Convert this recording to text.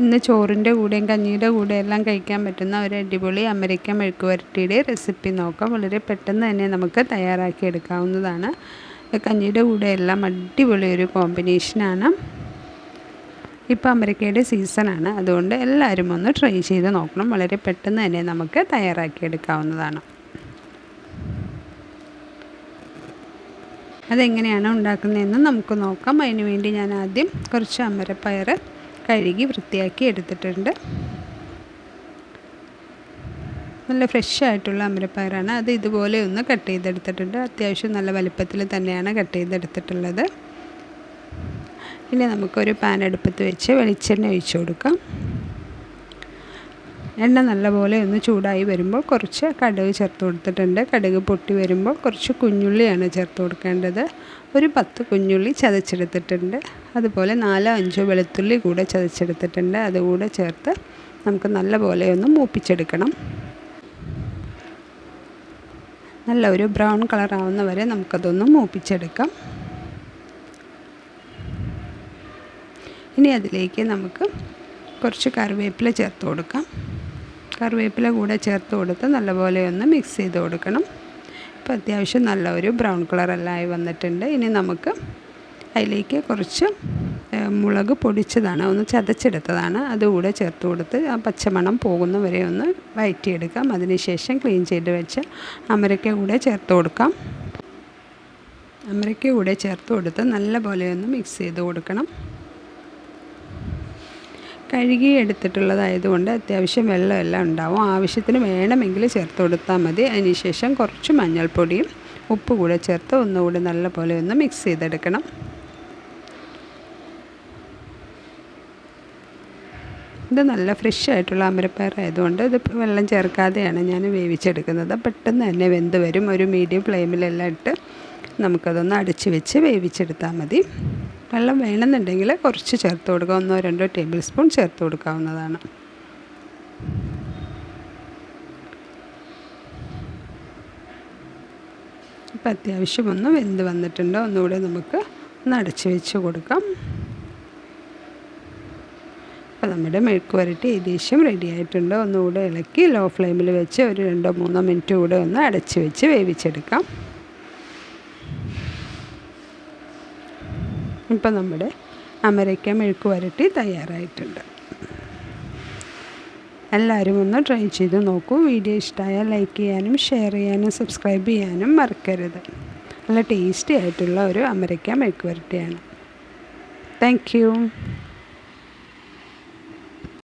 ഇന്ന് ചോറിന്റെ കൂടെയും കഞ്ഞിയുടെ കൂടെ എല്ലാം കഴിക്കാൻ പറ്റുന്ന ഒരു അടിപൊളി അമേരിക്കൻ മെഴുക്ക് വരട്ടിയുടെ റെസിപ്പി നോക്കാം. വളരെ പെട്ടെന്ന് തന്നെ നമുക്ക് തയ്യാറാക്കി എടുക്കാവുന്നതാണ്. കഞ്ഞിയുടെ കൂടെ എല്ലാം അടിപൊളി ഒരു കോമ്പിനേഷനാണ്. ഇപ്പോൾ അമരിക്കയുടെ സീസണാണ് അതുകൊണ്ട് എല്ലാവരും ഒന്ന് ട്രൈ ചെയ്ത് നോക്കണം. വളരെ പെട്ടെന്ന് തന്നെ നമുക്ക് തയ്യാറാക്കി എടുക്കാവുന്നതാണ്. അതെങ്ങനെയാണ് ഉണ്ടാക്കുന്നതെന്ന് നമുക്ക് നോക്കാം. അതിനുവേണ്ടി ഞാൻ ആദ്യം കുറച്ച് അമരപ്പയർ കഴുകി വൃത്തിയാക്കി എടുത്തിട്ടുണ്ട്. നല്ല ഫ്രഷ് ആയിട്ടുള്ള അമരപ്പയറാണ്. അത് ഇതുപോലെ ഒന്ന് കട്ട് ചെയ്തെടുത്തിട്ടുണ്ട്. അത്യാവശ്യം നല്ല വലുപ്പത്തിൽ തന്നെയാണ് കട്ട് ചെയ്തെടുത്തിട്ടുള്ളത്. ഇനി നമുക്കൊരു പാൻ അടുപ്പത്ത് വെച്ച് വെളിച്ചെണ്ണ ഒഴിച്ചു കൊടുക്കാം. എണ്ണ നല്ലപോലെ ഒന്ന് ചൂടായി വരുമ്പോൾ കുറച്ച് കടുക് ചേർത്ത് കൊടുത്തിട്ടുണ്ട്. കടുക് പൊട്ടി വരുമ്പോൾ കുറച്ച് കുഞ്ഞുള്ളിയാണ് ചേർത്ത് കൊടുക്കേണ്ടത്. ഒരു പത്ത് കുഞ്ഞുള്ളി ചതച്ചെടുത്തിട്ടുണ്ട്. അതുപോലെ നാലോ അഞ്ചോ വെളുത്തുള്ളി കൂടെ ചതച്ചെടുത്തിട്ടുണ്ട്. അതുകൂടെ ചേർത്ത് നമുക്ക് നല്ലപോലെ ഒന്ന് മൂപ്പിച്ചെടുക്കണം. നല്ല ഒരു ബ്രൗൺ കളർ ആവുന്ന വരെ നമുക്കതൊന്ന് മൂപ്പിച്ചെടുക്കാം. ഇനി അതിലേക്ക് നമുക്ക് കുറച്ച് കറിവേപ്പില ചേർത്ത് കൊടുക്കാം. കറിവേപ്പില കൂടെ ചേർത്ത് കൊടുത്ത് നല്ലപോലെ ഒന്ന് മിക്സ് ചെയ്ത് കൊടുക്കണം. ഇപ്പോൾ അത്യാവശ്യം നല്ല ഒരു ബ്രൗൺ കളറെല്ലായി വന്നിട്ടുണ്ട്. ഇനി നമുക്ക് അതിലേക്ക് കുറച്ച് മുളക് പൊടിച്ചതാണ്. ഒന്ന് ചതച്ചെടുത്തതാണ്. അതുകൂടെ ചേർത്ത് കൊടുത്ത് ആ പച്ചമണം പോകുന്ന വരെ ഒന്ന് വയറ്റിയെടുക്കാം. അതിനുശേഷം ക്ലീൻ ചെയ്ത് വെച്ച് അമരയ്ക്ക കൂടെ ചേർത്ത് കൊടുക്കാം. അമരയ്ക്ക കൂടെ ചേർത്ത് കൊടുത്ത് നല്ല പോലെ ഒന്ന് മിക്സ് ചെയ്ത് കൊടുക്കണം. കഴുകി എടുത്തിട്ടുള്ളതായതുകൊണ്ട് അത്യാവശ്യം വെള്ളമെല്ലാം ഉണ്ടാവും. ആവശ്യത്തിന് വേണമെങ്കിൽ ചേർത്ത് കൊടുത്താൽ മതി. അതിനുശേഷം കുറച്ച് മഞ്ഞൾപ്പൊടിയും ഉപ്പ് കൂടെ ചേർത്ത് ഒന്നുകൂടി നല്ല പോലെ ഒന്ന് മിക്സ് ചെയ്തെടുക്കണം. ഇത് നല്ല ഫ്രഷ് ആയിട്ടുള്ള അമരപ്പയർ ആയതുകൊണ്ട് ഇത് വെള്ളം ചേർക്കാതെയാണ് ഞാൻ വേവിച്ചെടുക്കുന്നത്. പെട്ടെന്ന് തന്നെ വെന്ത് വരും. ഒരു മീഡിയം ഫ്ലെയിമിലെല്ലാം ഇട്ട് നമുക്കതൊന്ന് അടച്ചു വെച്ച് വേവിച്ചെടുത്താൽ മതി. വെള്ളം വേണമെന്നുണ്ടെങ്കിൽ കുറച്ച് ചേർത്ത് കൊടുക്കുക. ഒന്നോ രണ്ടോ ടേബിൾ സ്പൂൺ ചേർത്ത് കൊടുക്കാവുന്നതാണ്. ഇപ്പം അത്യാവശ്യം ഒന്ന് വെന്ത് വന്നിട്ടുണ്ട്. ഒന്നുകൂടെ നമുക്ക് ഒന്ന് അടച്ച് വെച്ച് കൊടുക്കാം. അപ്പോൾ നമ്മുടെ മെഴുക്ക് വരട്ടി ഏകദേശം റെഡി ആയിട്ടുണ്ട്. ഒന്നുകൂടെ ഇളക്കി ലോ ഫ്ലെയിമിൽ വെച്ച് ഒരു രണ്ടോ മൂന്നോ മിനിറ്റ് കൂടെ ഒന്ന് അടച്ച് വെച്ച് വേവിച്ചെടുക്കാം. ഇപ്പം നമ്മുടെ അമരയ്ക്ക മെഴുക്ക് വരട്ടി തയ്യാറായിട്ടുണ്ട്. എല്ലാവരും ഒന്ന് ട്രൈ ചെയ്ത് നോക്കൂ. വീഡിയോ ഇഷ്ടമായാൽ ലൈക്ക് ചെയ്യാനും ഷെയർ ചെയ്യാനും സബ്സ്ക്രൈബ് ചെയ്യാനും മറക്കരുത്. നല്ല ടേസ്റ്റി ആയിട്ടുള്ള ഒരു അമരയ്ക്ക മെഴുക്ക് വരട്ടിയാണ്. താങ്ക്